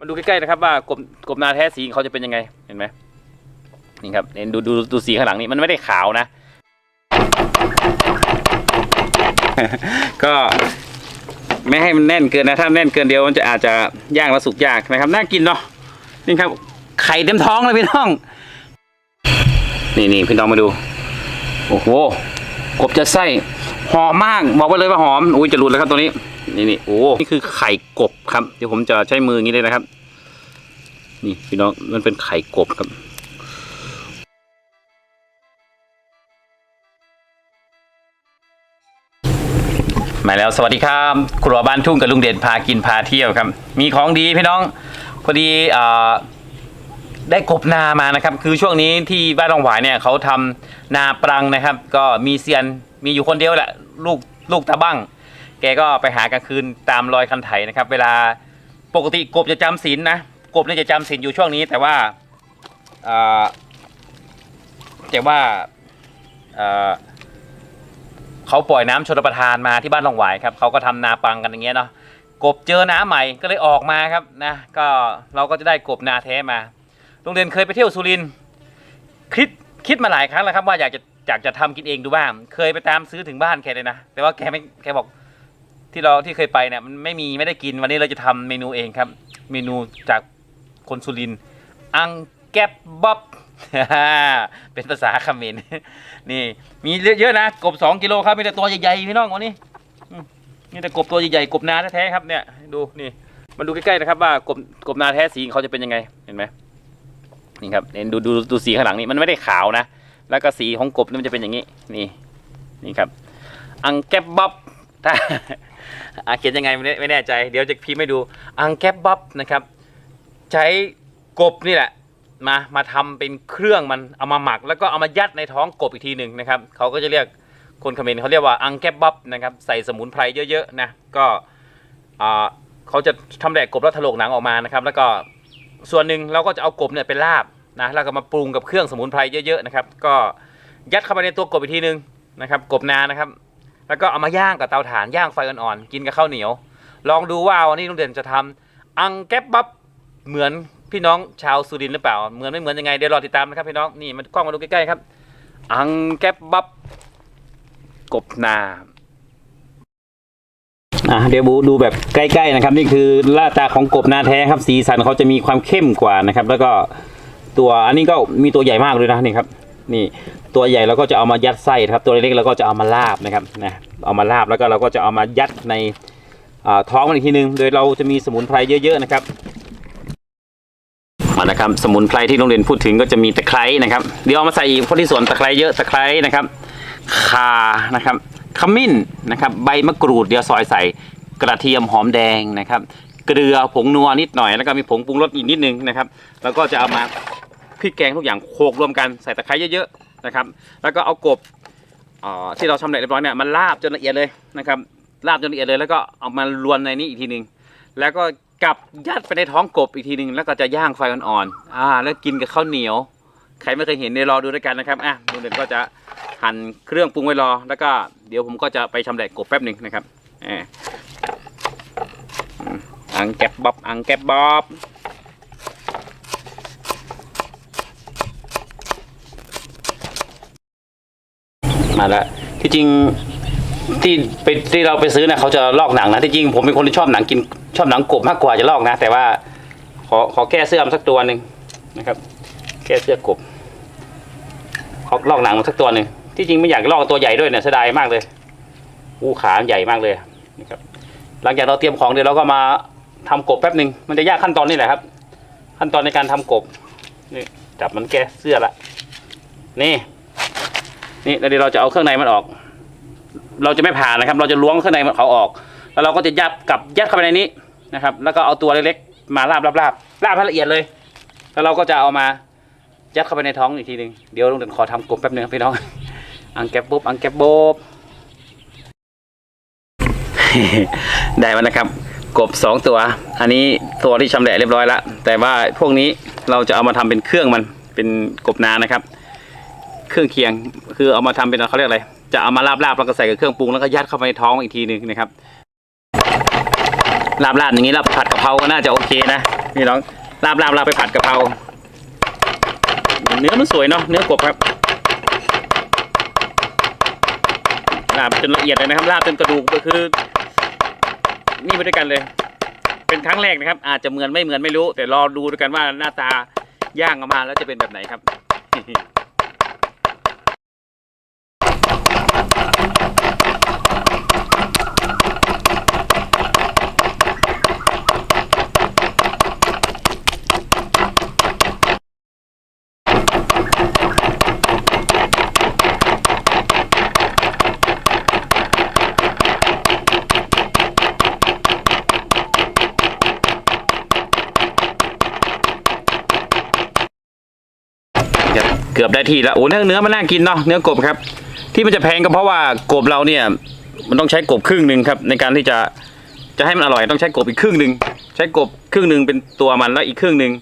มาดูใกล้ๆนะครับว่ากบกบนาแท้สีเขาจะเป็นยังไงเห็นไหมนี่ครับเห็นดูดูดูสีข้างหลังนี่มันไม่ได้ขาวนะ ก็ไม่ให้มันแน่นเกินนะถ้าแน่นเกินเดียวมันจะอาจจะย่างแล้วสุกยากนะครับน่ากินเนาะนี่ครับ ไข่เต็มท้องเลยพี่น้อง นี่นี่พี่น้องมาดู โอ้โหกบจะไส้หอมมาก บอกไปเลยว่าหอมอุ้ยจะหลุดแล้วครับตัวนี้ นี่นี่โอ้นี่คือไข่กบครับ เดี๋ยวผมจะใช้มืออย่างนี้เลยนะครับ นี่พี่น้องมันเป็นไข่กบครับมาแล้วสวัสดีครับ ครัวบ้านทุ่งกับลุงเด่นพากินพาเที่ยวครับ มีของดีพี่น้อง พอดีอได้กบนามานะครับ คือช่วงนี้ที่บ้านรองหวายเนี่ยเขาทำนาปรังนะครับ ก็มีเซียนมีอยู่คนเดียวแหละ ลูกลูกตาบ้าง แกก็ไปหากลางคืนตามรอยคันไถนะครับ เวลาปกติกบจะจำศีลนะกบเนี่ยจะจำศีลอยู่ช่วงนี้ แต่ว่าเอ่อแต่ว่าเอ่อเขาปล่อยน้ำชลประทานมาที่บ้านหลองหวายครับเขาก็ทำนาปังกันอย่างเงี้ยเนาะกบเจอน้ำใหม่ก็เลยออกมาครับนะก็เราก็จะได้กบนาแท้มาโรงเรียนเคยไปเที่ยวสุรินทร์คิดคิดมาหลายครั้งแล้วครับว่าอยากจะอยากจะทำกินเองดูบ้าง เคยไปตามซื้อถึงบ้านแกเลยนะ แต่ว่าแกไม่แกบอก ที่เราที่เคยไปเนี่ยมันไม่มีไม่ได้กินวันนี้เราจะทำเมนูเองครับ เมนูจากคนสุรินอังแกบบ๊อบเป็นภาษาเขมรนี่ มีเยอะๆนะกบสองกิโลครับมีแต่ตัวใหญ่ๆพี่น้องวันนี้นี่แต่กบตัวใหญ่ๆกบนาแท้ๆครับเนี่ยดูนี่มาดูใกล้ๆนะครับว่ากบกบนาแท้สีเขาจะเป็นยังไงเห็นไหมนี่ครับเห็นดูดูดูสีข้างหลังนี่มันไม่ได้ขาวนะ แล้วก็สีของกบนี่มันจะเป็นอย่างนี้ นี่นี่ครับ อังแกบบ๊อบถ้า อะเขียนยังไงไม่แน่ไม่แน่ใจ เดี๋ยวจะพิมพ์ให้ดูอังแกบบ๊อบนะครับ ใช้กบนี่แหละ มามาทำเป็นเครื่องมันเอามาหมัก แล้วก็เอามายัดในท้องกบอีกทีหนึ่งนะครับเขาก็จะเรียกคนเขมรเขาเรียกว่าอังแกบบ๊อบนะครับใส่สมุนไพรเยอะๆนะก็เขาจะทำแดกกบแล้วถลกหนังออกมานะครับ แล้วก็ส่วนหนึ่งเราก็จะเอากบเนี่ยเป็นลาบนะแล้วก็มาปรุงกับเครื่องสมุนไพรเยอะๆนะครับ ก็ยัดเข้าไปในตัวกบอีกทีหนึ่งนะครับ กบนานะครับ แล้วก็เอามาย่างกับเตาถ่านย่างไฟอ่อนๆกินกับข้าวเหนียว ลองดูว่าวันนี้ลุงเด่นจะทำอังแกบบ๊อบเหมือนพี่น้องชาวสุรินทร์หรือเปล่า เหมือนไม่เหมือนยังไงเดี๋ยวรอติดตามนะครับพี่น้องนี่มันกล้องมาดูใกล้ๆครับ อังแกบบ๊อบกบนาอะเดี๋ยวบูดูแบบใกล้ๆนะครับ นี่คือหน้าตาของกบนาแท้ครับ สีสันเขาจะมีความเข้มกว่านะครับ แล้วก็ตัวอันนี้ก็มีตัวใหญ่มากเลยนะนี่ครับ นี่ ตัวใหญ่เราก็จะเอามายัดไส้ครับ ตัวเล็กเราก็จะเอามาลาบนะครับนะเอามาลาบแล้วก็เราก็จะเอามายัดในท้องมันอีกทีนึง โดยเราจะมีสมุนไพรเยอะๆนะครับมานะครับสมุนไพรที่โรงเรียนพูดถึงก็จะมีตะไคร้นะครับ เดี๋ยวเอามาใส่อีกเพราะที่สวนตะไคร้เยอะตะไคร้นะครับข่านะครับขมิ้นนะครับ ใบมะกรูดเดี๋ยวซอยใส่กระเทียมหอมแดงนะครับ เกลือผงนัวนิดหน่อยแล้วก็มีผงปรุงรสอีกนิดนึงนะครับ แล้วก็จะเอามาพริกแกงทุกอย่างโขลกรวมกันใส่ตะไคร้เยอะๆ นะครับ แล้วก็เอากบที่เราชำเร็จเรียบร้อยเนี่ยมันลาบจนละเอียดเลยนะครับลาบจนละเอียดเลยแล้วก็เอามารวนในนี้อีกทีหนึ่งแล้วก็กลับยัดไปในท้องกบอีกทีหนึ่งแล้วก็จะย่างไฟอ่อนๆอ่า แล้วกินกับข้าวเหนียว ใครไม่เคยเห็นเดี๋ยวรอดูด้วยกันนะครับอะลุงเด่นก็จะหั่นเครื่องปรุงไว้รอ แล้วก็เดี๋ยวผมก็จะไปชำแหละกบแป๊บหนึ่งนะครับอ่าอังแกบบ๊อบอังแกบบ๊อบ มาแล้วที่จริงที่ไปที่เราไปซื้อนะเขาจะลอกหนังนะที่จริงผมเป็นคนที่ชอบหนังกินชอบหนังกบมากกว่าจะลอกนะ แต่ว่า ขอขอแก้เสื้อมสักตัวหนึ่งนะครับ แก้เสื้อกบขอลอกหนังมาสักตัวหนึ่งที่จริงไม่อยากลอกตัวใหญ่ด้วยเนี่ยเสียดายมากเลยอู้ขาใหญ่มากเลยนะครับ หลังจากเราเตรียมของเดี๋ยวเราก็มาทำกบแป๊บหนึ่งมันจะยากขั้นตอนนี่แหละครับ ขั้นตอนในการทำกบนี่จับมันแก้เสื้อละนี่ นี่แล้วเดี๋ยวเราจะเอาเครื่องในมันออก เราจะไม่ผ่านะครับ เราจะล้วงเครื่องในมันเขาออก แล้วเราก็จะยัดกับยัดเข้าไปในนี้นะครับ แล้วก็เอาตัวเล็กๆมาลาบลาบลาบลาบให้ละเอียดเลย แล้วเราก็จะเอามายัดเข้าไปในท้องอีกทีหนึ่งเดี๋ยวลุงเด่นขอทำกลบแป๊บนึงครับพี่น้อง อังแกบบบอังแกบบบได้แล้วนะครับ กบสองตัว อันนี้ตัวที่ชำแหละเรียบร้อยแล้วแต่ว่าพวกนี้เราจะเอามาทำเป็นเครื่องมันเป็นกบนานะครับ เครื่องเคียง คือเอามาทำเป็นเขาเรียกอะไร จะเอามาลาบลาบๆแล้วก็ใส่กับเครื่องปรุงแล้วก็ยัดเข้าไปในท้องอีกทีหนึ่งนะครับลาบลาบๆอย่างนี้ลาบผัดกะเพราก็น่าจะโอเคนะพี่น้องลาบลาบลาบไปผัดกะเพราเนื้อมันสวยเนาะเนื้อกบครับลาบจนละเอียดเลยนะครับลาบจนกระดูกก็คือ นี่ไปด้วยกันเลย เป็นครั้งแรกนะครับ อาจจะเหมือนไม่เหมือนไม่รู้ แต่รอดูด้วยกันว่าหน้าตาย่างออกมาแล้วจะเป็นแบบไหนครับ เกือบได้ที่แล้วโอ้เนื้อเนื้อมันน่ากินเนาะเนื้อกบครับ ที่มันจะแพงก็เพราะว่ากบเราเนี่ย มันต้องใช้กบครึ่งหนึ่งครับ ในการที่จะจะให้มันอร่อยต้องใช้กบอีกครึ่งหนึ่งใช้กบครึ่งหนึ่งเป็นตัวมันแล้วอีกครึ่งหนึ่ง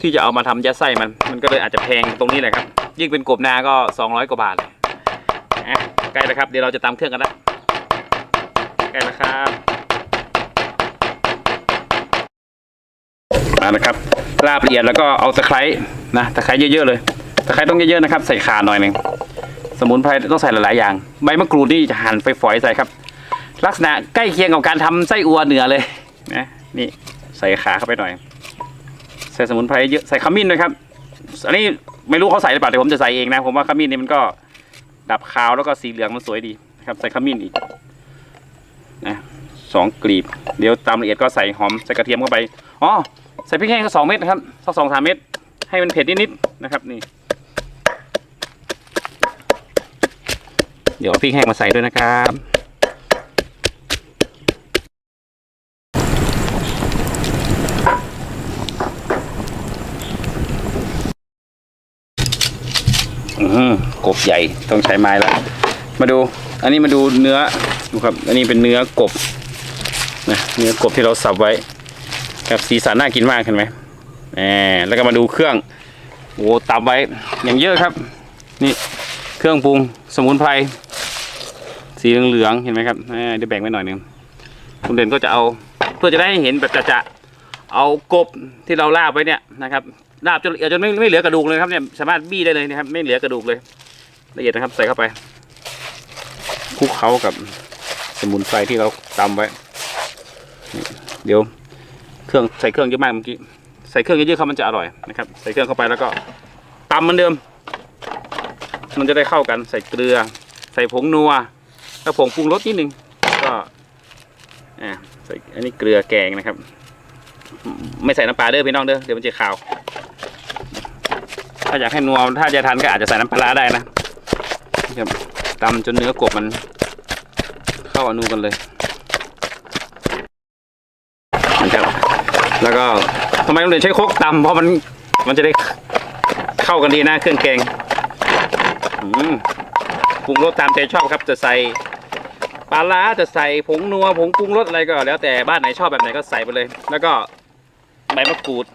ที่จะเอามาทำยัดไส้มัน มันก็เลยอาจจะแพงตรงนี้แหละครับ ยิ่งเป็นกบนาก็สองร้อยกว่าบาทอะใกล้แล้วครับเดี๋ยวเราจะตำเครื่องกันละใกล้แล้วครับมา นะครับลาบละเอียดแล้วก็เอาตะไคร้นะตะไคร้เยอะๆเลยตะไคร้ต้องเยอะๆนะครับ ใส่ขาหน่อยหนึ่งสมุนไพรต้องใส่หลายๆอย่าง ใบมะกรูดนี่จะหั่นไปฝอยใส่ครับ ลักษณะใกล้เคียงกับการทำไส้อัวเหนือเลยนะนี่ใส่ขาเข้าไปหน่อย ใส่สมุนไพรเยอะใส่ขมิ้นด้วยครับ อันนี้ไม่รู้เขาใส่หรือเปล่าแต่ผมจะใส่เองนะ ผมว่าขมิ้นนี่มันก็ดับคาวแล้วก็สีเหลืองมันสวยดีนะครับ ใส่ขมิ้นอีกนะสองกลีบ เดี๋ยวตามละเอียดก็ใส่หอมใส่กระเทียมเข้าไปอ๋อ ใส่พริกแห้งสักสองเม็ดนะครับสักสองสามเม็ดให้มันเผ็ดนิดๆนะครับนี่ เดี๋ยวพริกแห้งมาใส่ด้วยนะครับอืมกบใหญ่ต้องใช้ไม้แล้วมาดู อันนี้มาดูเนื้อดูครับ อันนี้เป็นเนื้อกบนะเนื้อกบที่เราสับไว้ ครับสีสันน่ากินมากเห็นไหมแหมแล้วก็มาดูเครื่องโอ้ตับไว้อย่างเยอะครับ นี่เครื่องปรุงสมุนไพรสีเหลืองๆเห็นไหมครับเดี๋ยวแบ่งไว้หน่อยนึงคุณเด่นก็จะเอาเพื่อจะได้เห็นแบบจะๆเอากบที่เราลาบไว้เนี่ยนะครับลาบจนละเอียดจนไม่ไม่เหลือกระดูกเลยครับเนี่ยสามารถบี้ได้เลยนะครับ ไม่เหลือกระดูกเลยละเอียดนะครับใส่เข้าไปคลุกเคล้ากับสมุนไพรที่เราตำไว้ เดี๋ยว เครื่องใส่เครื่องเยอะมากเมื่อกี้ใส่เครื่องเยอะๆครับมันจะอร่อยนะครับ ใส่เครื่องเข้าไปแล้วก็ตำเหมือนเดิม มันจะได้เข้ากันใส่เกลือ ใส่ผงนัวแล้วผงปรุงรสนิดนึงก็อ่าใส่อันนี้เกลือแกงนะครับ ไม่ใส่น้ำปลาเด้อพี่น้องเด้อเดี๋ยวมันจะขาว ถ้าอยากให้นัวถ้าจะทานก็อาจจะใส่น้ำปลาร้าได้นะครับตำจนเนื้อกบมัน เข้าอนูกันเลยนะครับ แล้วก็ทำไมต้องเรียนใช้โคกตำเพราะมันมันจะได้เข้ากันดีนะเครื่องแกงปรุงรสตามใจชอบครับ จะใส่ปลาร้าจะใส่ผงนัวผงปรุงรสอะไรก็แล้วแต่บ้านไหนชอบแบบไหนก็ใส่ไปเลย แล้วก็ใบมะกรูด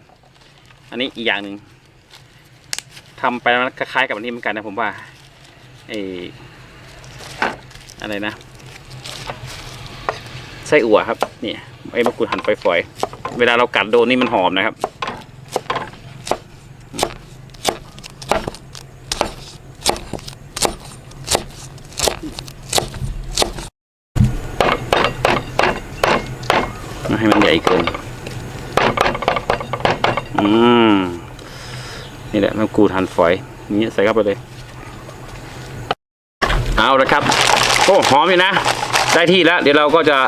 อันนี้อีกอย่างหนึ่งทำไปแล้วคล้ายๆกับอันนี้เหมือนกันนะผมว่าไออะไรนะไส้อั่วครับ เนี่ย ไอ้มะกรูดหั่นฝอยๆ เวลาเรากัดโดนนี่มันหอมนะครับ ให้มันใหญ่เกิน อืม นี่แหละมะกรูดหั่นฝอยอย่างนี้ใส่เข้าไปเลย เอาละครับ โอ้หอมอยู่นะ ได้ที่แล้ว เดี๋ยวเราก็จะ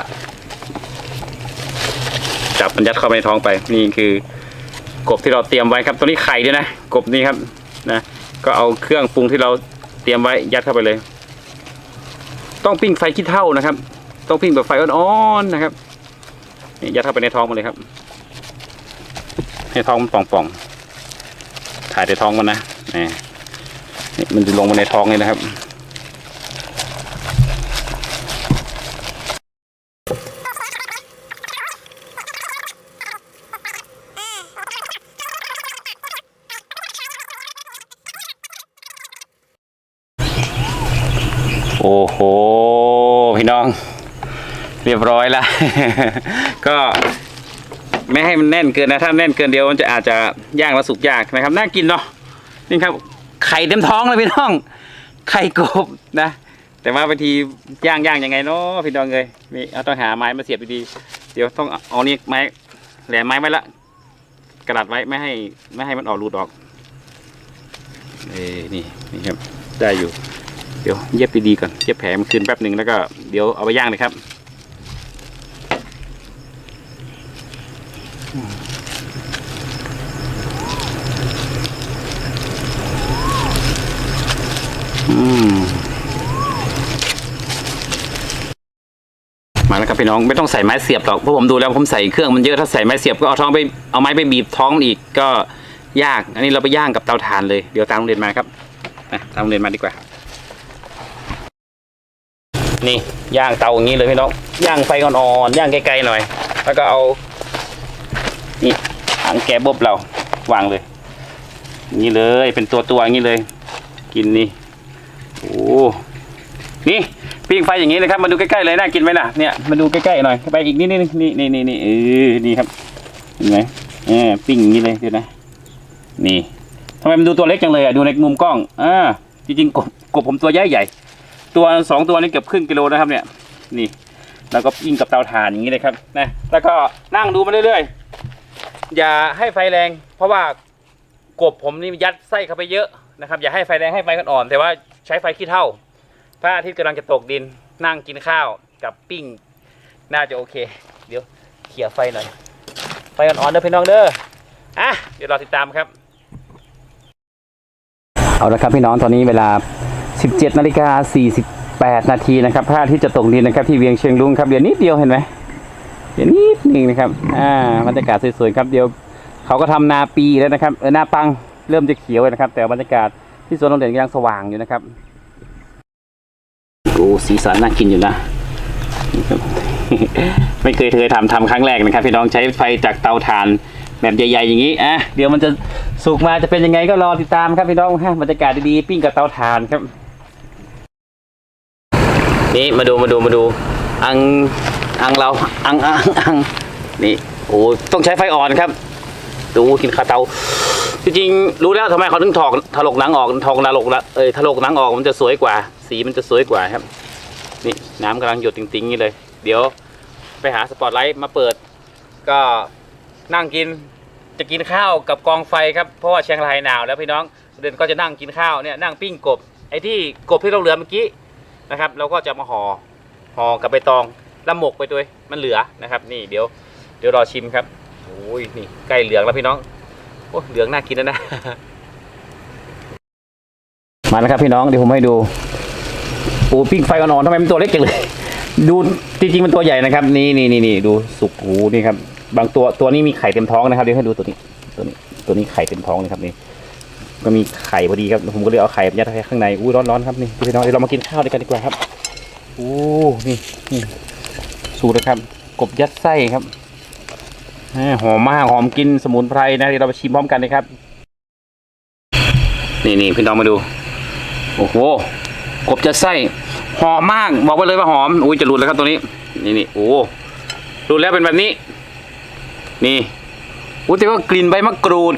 จับมันยัดเข้าไปในท้องไป นี่คือกบที่เราเตรียมไว้ครับตัวนี้ไข่ด้วยนะกบนี่ครับนะก็เอาเครื่องปรุงที่เราเตรียมไว้ยัดเข้าไปเลย ต้องปิ้งไฟขี้เท่านะครับ ต้องปิ้งแบบไฟอ่อนๆนะครับนี่ยัดเข้าไปในท้องมันเลยครับ ให้ท้องมันป่องๆถ่ายในท้องมันนะนี่มันจะลงมาในท้องเลยนะครับ โอ้โห พี่น้อง เรียบร้อยแล้วก็ไม่ให้มันแน่นเกินนะ ถ้าแน่นเกินเดียวมันจะอาจจะย่างแล้วสุกยากนะครับ น่ากินเนาะ นี่ครับ ไข่เต็มท้องเลยพี่น้อง ไข่กบนะ แต่ว่าบางทีย่างย่างยังไงเนาะพี่น้องเลยมีเอาต้องหาไม้มาเสียบดีๆเดี๋ยวต้องเอานี่ไม้แหลมไม้ไว้ละกระดาษไว้ไม่ให้ไม่ให้มันออกรูดออกเอ้นี่นี่ครับได้อยู่ เดี๋ยวเย็บดีๆก่อนเย็บแผลมันคืนแป๊บหนึ่งแล้วก็เดี๋ยวเอาไปย่างเลยครับมาแล้วครับพี่น้องไม่ต้องใส่ไม้เสียบหรอกเพราะผมดูแล้วผมใส่เครื่องมันเยอะถ้าใส่ไม้เสียบก็เอาท้องไปเอาไม้ไปบีบท้องอีกก็ยาก อันนี้เราไปย่างกับเตาถ่านเลยเดี๋ยวตามโรงเรียนมาครับนะตามโรงเรียนมาดีกว่า นี่ย่างเตาอย่างนี้เลยพี่น้องย่างไฟอ่อนๆย่างไกลๆหน่อย แล้วก็เอานี่ถังแก๊บบเราวางเลยนี้เลยเป็นตัวตัวๆอย่างนี้เลย กินนี่โอ้นี่ปิ้งไฟอย่างนี้นะครับมาดูใกล้ๆเลยน่ากินไหมล่ะเนี่ยมาดูใกล้ๆหน่อยไปอีกนิดนึงนี่นี่นี่นี่เออนี่ครับเห็นไหมเออปิ้งอย่างนี้เลยเดี๋ยวนะนี่ทำไมมันดูตัวเล็กจังเลยอะดูในมุมกล้องอ่าจริงๆกบกบผมตัวใหญ่ใหญ่ ตัวสองตัวนี้เกือบครึ่งกิโลนะครับเนี่ย นี่ แล้วก็ปิ้งกับเตาถ่านอย่างนี้เลยครับนะแล้วก็นั่งดูมาเรื่อยๆ อย่าให้ไฟแรง เพราะว่ากบผมนี่ยัดไส้เข้าไปเยอะนะครับ อย่าให้ไฟแรงให้ไฟอ่อนแต่ว่าใช้ไฟขี้เท่าพระอาทิตย์กำลังจะตกดินนั่งกินข้าวกับปิ้ง น่าจะโอเค เดี๋ยวเขี่ยไฟหน่อย ไฟอ่อนๆเด้อพี่น้องเด้ออะเดี๋ยวรอติดตามครับ เอาละครับพี่น้องตอนนี้เวลา 17นาฬิกา48 นาทีนะครับพระอาทิตย์จะตกดินนะครับ ที่เวียงเชียงรุ้งครับเดี๋ยวนิดเดียวเห็นไหมเดี๋ยวนิดหนึงนะครับอ่าบรรยากาศสวยๆครับเดี๋ยวเขาก็ทำนาปีแล้วนะครับเออนาปังเริ่มจะเขียวแล้วนะครับ แต่บรรยากาศที่สวนโรงเรียนก็ยังสว่างอยู่นะครับโอ้สีสันน่ากินอยู่นะไม่เคยเคยทำทำครั้งแรกนะครับ พี่น้องใช้ไฟจากเตาถ่านแบบใหญ่ๆอย่างนี้อะเดี๋ยวมันจะสุกมาจะเป็นยังไงก็รอติดตามครับพี่น้องฮะบรรยากาศดีๆปิ้งกับเตาถ่านครับ นี่มาดูมาดูมาดู อังอังเราอังอังอังนี่โอ้ต้องใช้ไฟอ่อนครับ ดูกินคาเตาจริงๆรู้แล้วทำไมเขาถึงถอกถลกหนังออกถอกถลกละเอ้ยถลกหนังออกมันจะสวยกว่า สีมันจะสวยกว่าครับ นี่น้ำกำลังหยดติ่งๆนี่เลย เดี๋ยวไปหาสปอตไลท์มาเปิด ก็นั่งกินจะกินข้าวกับกองไฟครับเพราะว่าเชียงรายหนาวแล้วพี่น้องเดินก็จะนั่งกินข้าวเนี่ยนั่งปิ้งกบไอ้ที่กบที่เราเหลือเมื่อกี้ นะครับเราก็จะมาห่อห่อกับใบตองล้วหมกไปด้วยมันเหลือนะครับนี่เดี๋ยวเดี๋ยวรอชิมครับโอ้ยนี่ใกล้เหลืองแล้วพี่น้องโอ้เหลืองน่ากินแล้วนะ มาแล้วครับพี่น้องเดี๋ยวผมให้ดูโอ้ปิ้งไฟอ่อนๆทำไมมันตัวเล็กจังเลยดูจริงๆมันตัวใหญ่นะครับ นี่นี่นี่นี่ดูสุกหูนี่ครับบางตัวตัวนี้มีไข่เต็มท้องนะครับเดี๋ยวให้ดูตัวนี้ ตัวนี้ตัวนี้ไข่เต็มท้องเลยครับนี่ ก็มีไข่พอดีครับผมก็เลยเอาไข่ยัดไว้ข้างในอู้ร้อนๆครับนี่พี่น้องเดี๋ยวเรามากินข้าวด้วยกันดีกว่าครับโอ้นี่นี่สูตรนะครับ กบยัดไส้ครับหอมมากหอมกินสมุนไพรนะเดี๋ยวเราไปชิมพร้อมกันเลยครับ นี่นี่พี่น้องมาดู โอ้โหกบจะไส้หอมมากบอกไว้เลยว่าหอมอุ้ยจะหลุดแล้วครับตัวนี้ นี่นี่โอ้หลุดแล้วเป็นแบบนี้ นี่อุ้ยแต่ว่ากลิ่นใบมะกรูด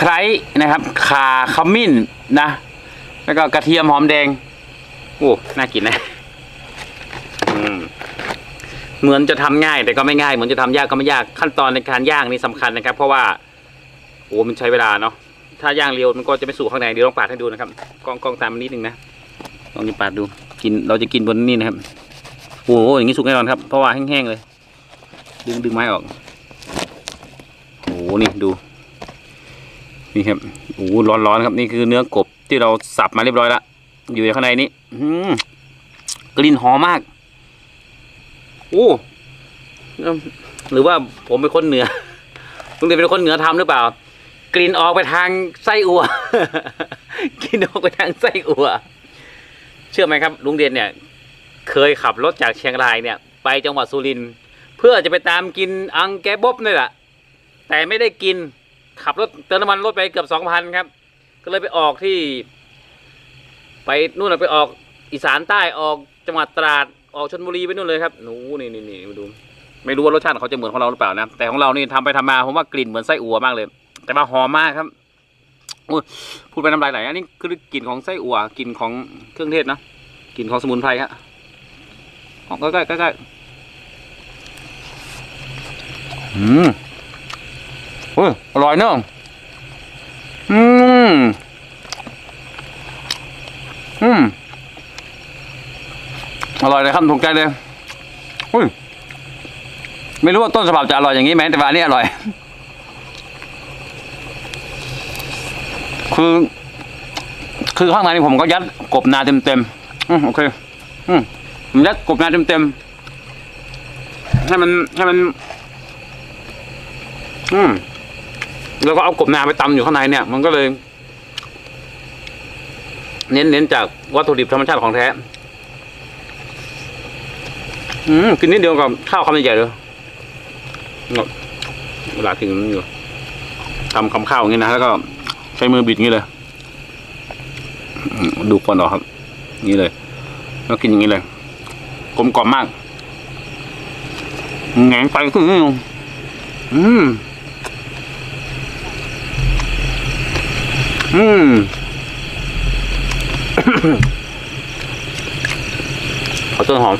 ไคร้นะครับข่าขมิ้นนะ แล้วก็กระเทียมหอมแดงโอ้น่ากินนะเหมือนจะทำง่ายแต่ก็ไม่ง่ายเหมือนจะทำยากก็ไม่ยากขั้นตอนในการย่างนี่สำคัญนะครับ เพราะว่าโอ้มันใช้เวลาเนาะถ้าย่างเร็วมันก็จะไม่สุกข้างในเดี๋ยวลองปาดให้ดูนะครับกล้องกล้องตามนิดนึงนะลองนี่ปาดดู กินเราจะกินบนนี่นะครับโอ้โหอย่างนี้สุกแน่นอนครับเพราะว่าแห้งๆเลย ดึงดึงไม้ออกโอ้โหนี่ดู นี่ครับโอ้โหร้อนๆครับนี่คือเนื้อกบที่เราสับมาเรียบร้อยแล้วอยู่ข้างในนี้อืมกลิ่นหอมมาก โอ้หรือว่าผมเป็นคนเหนือลุงเด่นเป็นคนเหนือทำหรือเปล่า กลิ่นออกไปทางไส้อัวกลิ่นออกไปทางไส้อัว เชื่อไหมครับ ลุงเด่นเนี่ย เคยขับรถจากเชียงรายเนี่ย ไปจังหวัดสุรินทร์เพื่อจะไปตามกินอังแกบ๊บนี่แหละแต่ไม่ได้กิน ขับรถเติมน้ำมันรถไปเกือบสองพันครับ ก็เลยไปออกที่ ไปนู่นนะไปออกอีสานใต้ออกจังหวัดตราดออกชนบุรีไปนู่นเลยครับหนูนี่นี่นี่มาดู ไม่รู้ว่ารสชาติเขาจะเหมือนของเราหรือเปล่านะ แต่ของเรานี่ทำไปทำมาผมว่ากลิ่นเหมือนไส้อั่วมากเลย แต่ว่าหอมมากครับพูดไปน้ำลายไหลอันนี้คือกลิ่นของไส้อั่วกลิ่นของเครื่องเทศนะกลิ่นของสมุนไพรฮะของใกล้ใกล้อืม โอ้ยอร่อยเนอะอืมอืมอร่อยเลยครับถูกใจเลยอุ้ยไม่รู้ว่าต้นฉบับจะอร่อยอย่างนี้ไหมแต่ว่านี้อร่อย คือ คือข้างในนี่ผมก็ยัดกบนาเต็มเต็มๆอืมโอเคอืมผมยัดกบนาเต็มเต็มๆให้มันให้มัน อืม แล้วก็เอากบนาไปตำอยู่ข้างในเนี่ย มันก็เลย เน้นเน้นจากวัตถุดิบธรรมชาติของแท้ อืมกินนิดเดียวกับข้าวคำใหญ่เลยเวลากินมันอยู่ทำคำข้าวอย่างนี้นะแล้วก็ใช้มือบิดอย่างนี้เลยดูควันออกครับนี้เลย แล้วกินอย่างนี้เลยกลมกล่อมมากแหงไปก็อืมอืม อืมขอต้นหอม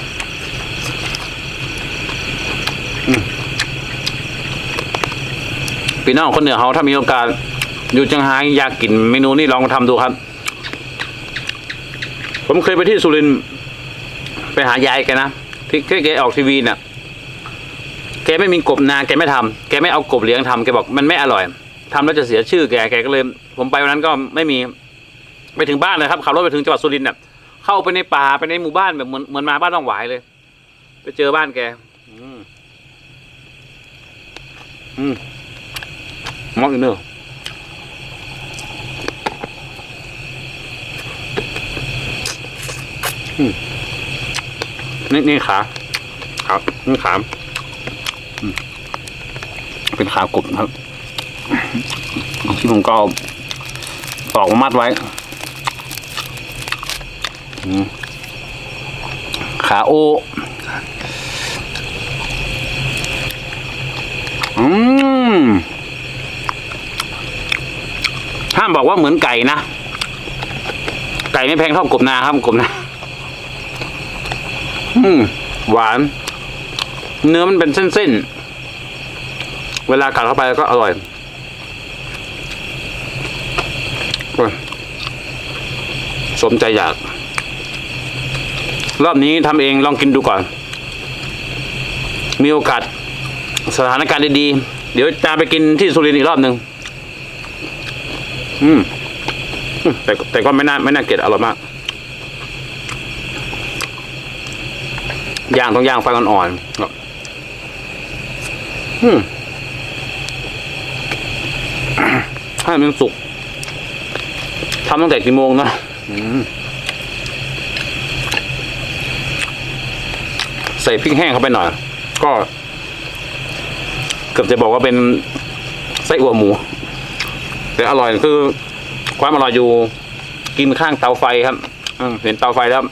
พี่น้องคนเหนือเขาถ้ามีโอกาส อยู่เชียงรายอยากกินเมนูนี้ลองมาทำดูครับ ผมเคยไปที่สุรินทร์ไปหายายแกนะที่แกออกทีวีเนี่ยแกไม่มีกบนาแกไม่ทำแกไม่เอากบเลี้ยงทำแกบอกมันไม่อร่อย ทำแล้วจะเสียชื่อแกแกก็เลย ผมไปวันนั้นก็ไม่มีไปถึงบ้านเลยครับขับรถไปถึงจังหวัดสุรินทร์เนี่ยเข้าไปในป่าไปในหมู่บ้านแบบเหมือนเหมือนมาบ้านต้องหวายเลย ไปเจอบ้านแก อืมอืมมอกอีกเนอะนี่นี่ขาขานี่ขาเป็นขากบนะครับ ที่ผมก็เอาตอกมามัดไว้ขาโออืมห้ามบอกว่าเหมือนไก่นะ ไก่ไม่แพงเท่ากบนาครับกบนาอืมหวาน เนื้อมันเป็นเส้นๆ เวลากัดเข้าไปก็อร่อยโอ้ย สมใจอยาก รอบนี้ทำเองลองกินดูก่อน มีโอกาสสถานการณ์ดีๆ เดี๋ยวตามไปกินที่สุรินทร์อีกรอบหนึ่งอืม แต่แต่ก็ไม่น่าไม่น่าเกลียดอร่อยมาก ย่างต้องย่างไฟอ่อนๆครับอืมให้มันสุก ทำตั้งแต่กี่โมงนะใส่พริกแห้งเข้าไปหน่อย ก็ เกือบจะบอกว่าเป็นไส้อั่วหมู แต่อร่อยคือ ความอร่อยอยู่ กินข้างเตาไฟครับเห็นเตาไฟแล้ว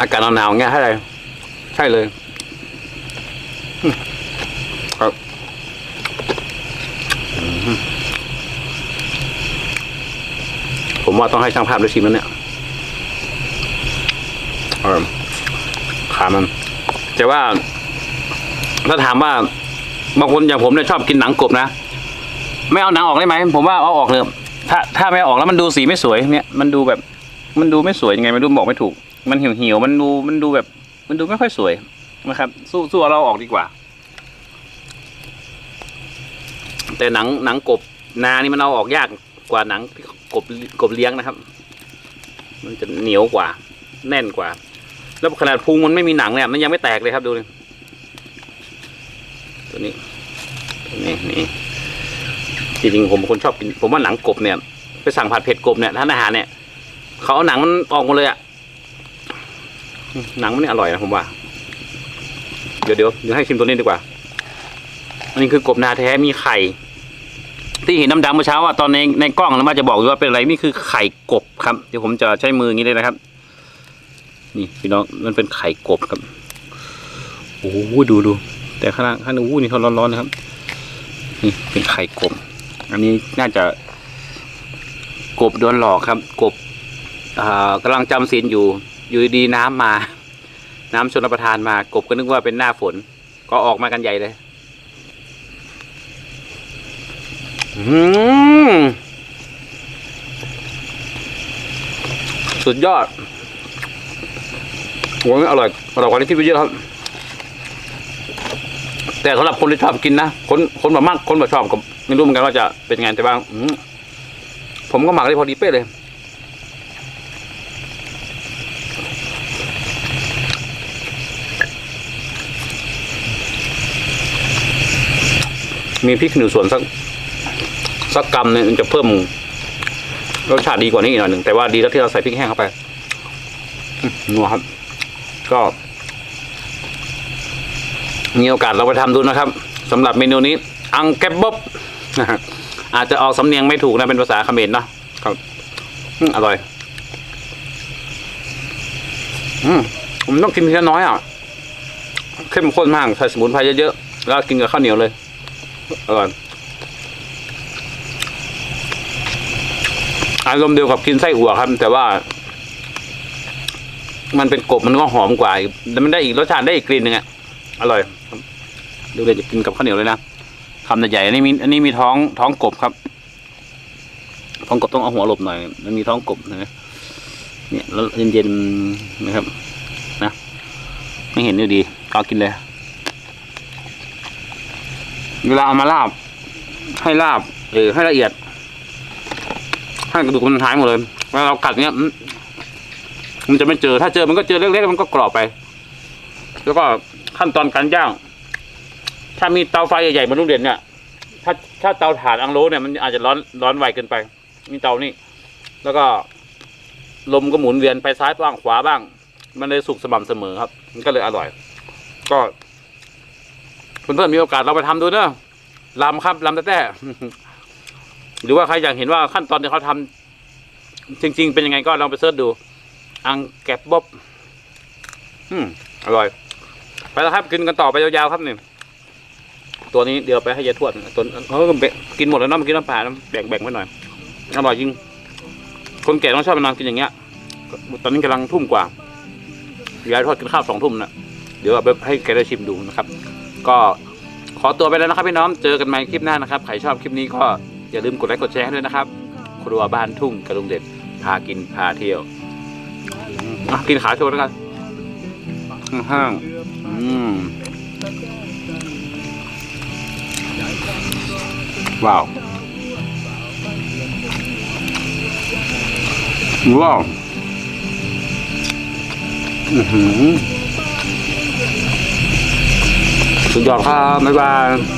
อากาศหนาวๆอย่างเงี้ยใช่เลยใช่เลยอืมครับอืมผม ว่าต้องให้ช่างภาพได้ชิมแล้วเนี่ยอร่อยขามัน แต่ว่า ถ้าถามว่าบางคนอย่างผมเนี่ยชอบกินหนังกบนะไม่เอาหนังออกได้ไหมผมว่าเอาออกเลยถ้าถ้าไม่เอาออกแล้วมันดูสีไม่สวยเนี่ยมันดูแบบ มันดูไม่สวยยังไงไม่รู้บอกไม่ถูก มันเหี่ยวเหี่ยวๆมันดูมันดูแบบ มันดูไม่ค่อยสวยนะครับ สู้สู้เอาเราออกดีกว่า แต่หนังหนังกบนานี่มันเอาออกยาก กว่าหนังกบกบเลี้ยงนะครับ มันจะเหนียวกว่า แน่นกว่า แล้วขนาดพุงมันไม่มีหนังเนี่ยมันยังไม่แตกเลยครับดูเลยตัวนี้ตัวนี้นี่จริงๆผมคนชอบกินผมว่าหนังกบเนี่ย ไปสั่งผัดเผ็ดกบเนี่ยท่านอาหารเนี่ยเขาเอาหนังมันออกหมดเลยอะหนังมันเนี่ยอร่อยนะผมว่า เดี๋ยวเดี๋ยวเดี๋ยวให้ชิมตัวนี้ดีกว่าอันนี้คือกบนาแท้มีไข่ ที่เห็นน้ำดำเมื่อเช้าอะตอนในในกล้องแล้วมาจะบอกอยู่ว่าเป็นอะไรนี่คือไข่กบครับ เดี๋ยวผมจะใช้มืออย่างนี้เลยนะครับ นี่พี่น้องมันเป็นไข่กบครับโอ้โหดูดูแต่ข้างข้างนู้นนี่เขาร้อนๆนะครับ นี่เป็นไข่กบ อันนี้น่าจะ กบโดนหลอกครับ กบอ่ากำลังจำศีลอยู่ อยู่ดีน้ำมา น้ำชนประทานมากบก็นึกว่าเป็นหน้าฝน ก็ออกมากันใหญ่เลย อืม สุดยอดโอ้ยอร่อย อร่อยกว่าที่คิดไปเยอะครับ แต่สำหรับคนที่ชอบกินนะ คนคนแบบมาก คนแบบชอบก็ไม่รู้เหมือนกันว่าจะเป็นไงแต่ว่าอืมผมก็หมักได้พอดีเป๊ะเลย มีพริกหนึ่งส่วนสัก สักกำเนี่ยมันจะเพิ่มรสชาติดีกว่านี้อีกหน่อยหนึ่งแต่ว่าดีแล้วที่เราใส่พริกแห้งเข้าไปนัวครับ ก็มีโอกาสเราไปทำดูนะครับสำหรับเมนูนี้ อังแกบบบอาจจะออกสำเนียงไม่ถูกนะเป็นภาษาเขมรเนะครับอืมอร่อย อืมผมต้องกินทีละน้อยอะเข้มข้นมากใส่สมุนไพรเยอะๆแล้วกินกับข้าวเหนียวเลยอร่อย อารมณ์เดียวกับกินไส้อั่วครับ แต่ว่า มันเป็นกบมันก็หอมกว่าแล้วมันได้อีกรสชาติได้อีกกลิ่นหนึ่งอะอร่อยดูเลยจะกินกับข้าวเหนียวเลยนะคำใหญ่ๆอันนี้มีอันนี้มีท้องท้องกบครับ ท้องกบต้องเอาหัวหลบหน่อย มันมีท้องกบนะเนี่ยแล้วเย็นๆนะครับ นะ ไม่เห็นอยู่ดีก็กินเลยเวลาเอามาลาบ ให้ลาบเออให้ละเอียด ให้กระดูกมันหายหมดเลยเวลาเรากัดเนี้ยมันจะไม่เจอ ถ้าเจอมันก็เจอเล็กๆมันก็กรอบไป แล้วก็ขั้นตอนการย่าง ถ้ามีเตาไฟใหญ่ๆเหมันลูกเด่นเนี่ย ถ้าถ้าเตาถ่านอังโลเนี่ยมันอาจจะร้อนร้อนไวเกินไป มีเตานี่ แล้วก็ ลมก็หมุนเวียนไปซ้ายบ้างขวาบ้าง มันเลยสุกสม่ำเสมอครับ มันก็เลยอร่อย ก็เพื่อนๆมีโอกาสเราไปทำดูเนอะลำครับลำแต่แต่ หรือว่าใครอยากเห็นว่าขั้นตอนที่เขาทำจริง ๆ เป็นยังไงก็ลองไปเสิร์ชดู อังแกบบ๊อบอืมอร่อย ไปแล้วครับกินกันต่อไปยาวๆครับนี่ตัวนี้เดี๋ยวไปให้ยายทวดตัวเขาก็กินหมดแล้วเนาะเมื่อกี้น้ำผ่าน้ำแบ่งแบ่งไว้หน่อยอร่อยจริง คนแก่ต้องชอบไปนอนกินอย่างเงี้ย ตอนนี้กำลังทุ่มกว่ายายทอดกินข้าวสองทุ่มนะเดี๋ยวเอาไปให้แกได้ชิมดูนะครับ ก็ขอตัวไปแล้วนะครับพี่น้อง เจอกันใหม่คลิปหน้านะครับ ใครชอบคลิปนี้ก็ อย่าลืมกดไลค์กดแชร์ให้ด้วยนะครับ ครัวบ้านทุ่งกระดุงเด็ดพากินพาเที่ยวอะกินขาโชว์แล้วกันห้างๆอืมว้าวว้าวอือหือสุดยอดครับบ๊ายบาย